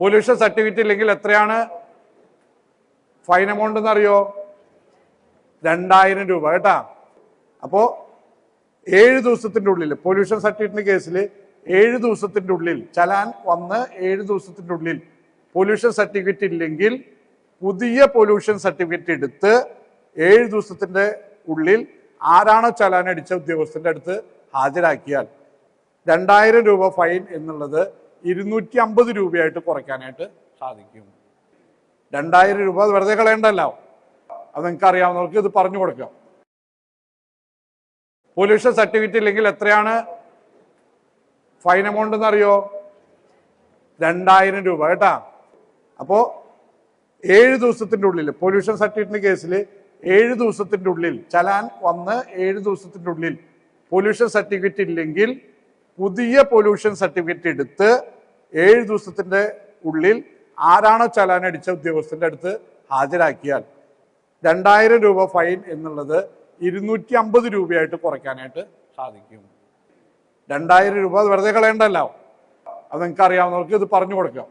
Pollution certificate ഇല്ലെങ്കിൽ എത്രയാണ്? Fine amount എന്നറിയോ? രണ്ടായിരം രൂപ കേട്ടാ? അപ്പോ ഏഴ് ദിവസത്തിന്റെ ഉള്ളിൽ പൊല്യൂഷൻ സർട്ടിഫിക്കറ്റിന്റെ കേസിൽ ഏഴ് ദിവസത്തിന്റെ ഉള്ളിൽ ചലാൻ വന്ന് ഏഴ് ദിവസത്തിന്റെ ഉള്ളിൽ പൊല്യൂഷൻ സർട്ടിഫിക്കറ്റ് ഇല്ലെങ്കിൽ പുതിയ പൊല്യൂഷൻ സർട്ടിഫിക്കറ്റ് എടുത്ത് ഏഴ് ദിവസത്തിന്റെ ഉള്ളിൽ ആരാണോ ചലാൻ അടിച്ച ഉദ്യോഗസ്ഥന്റെ അടുത്ത് ഹാജരാക്കിയാൽ രണ്ടായിരം രൂപ ഫൈൻ എന്നുള്ളത് ഇരുന്നൂറ്റി അമ്പത് രൂപയായിട്ട് കുറയ്ക്കാനായിട്ട് സാധിക്കും. രണ്ടായിരം രൂപ വെറുതെ കളയണ്ടല്ലോ. അത് നിങ്ങൾക്ക് അറിയാവുന്നവർക്ക് ഇത് പറഞ്ഞു കൊടുക്കാം പൊല്യൂഷൻ സർട്ടിഫിക്കറ്റ് ഇല്ലെങ്കിൽ എത്രയാണ്? ഫൈൻ എമൗണ്ട് എന്നറിയോ? രണ്ടായിരം രൂപ കേട്ടാ? അപ്പോ ഏഴ് ദിവസത്തിന്റെ ഉള്ളിൽ പൊല്യൂഷൻ സർട്ടിഫിക്കറ്റിന്റെ കേസിൽ ഏഴ് ദിവസത്തിന്റെ ഉള്ളിൽ ചലാൻ വന്ന് ഏഴ് ദിവസത്തിന്റെ ഉള്ളിൽ പൊല്യൂഷൻ സർട്ടിഫിക്കറ്റ് ഇല്ലെങ്കിൽ പുതിയ പൊല്യൂഷൻ സർട്ടിഫിക്കറ്റ് എടുത്ത് ഏഴ് ദിവസത്തിന്റെ ഉള്ളിൽ ആരാണോ ചലാൻ ഉദ്യോഗസ്ഥന്റെ അടുത്ത് ഹാജരാക്കിയാൽ രണ്ടായിരം രൂപ ഫൈൻ എന്നുള്ളത് ഇരുന്നൂറ്റി അമ്പത് രൂപയായിട്ട് കുറയ്ക്കാനായിട്ട് സാധിക്കും. രണ്ടായിരം രൂപ വെറുതെ കളയണ്ടല്ലോ. അത് നിങ്ങൾക്ക് അറിയാവുന്നവർക്ക് ഇത് പറഞ്ഞു കൊടുക്കാം.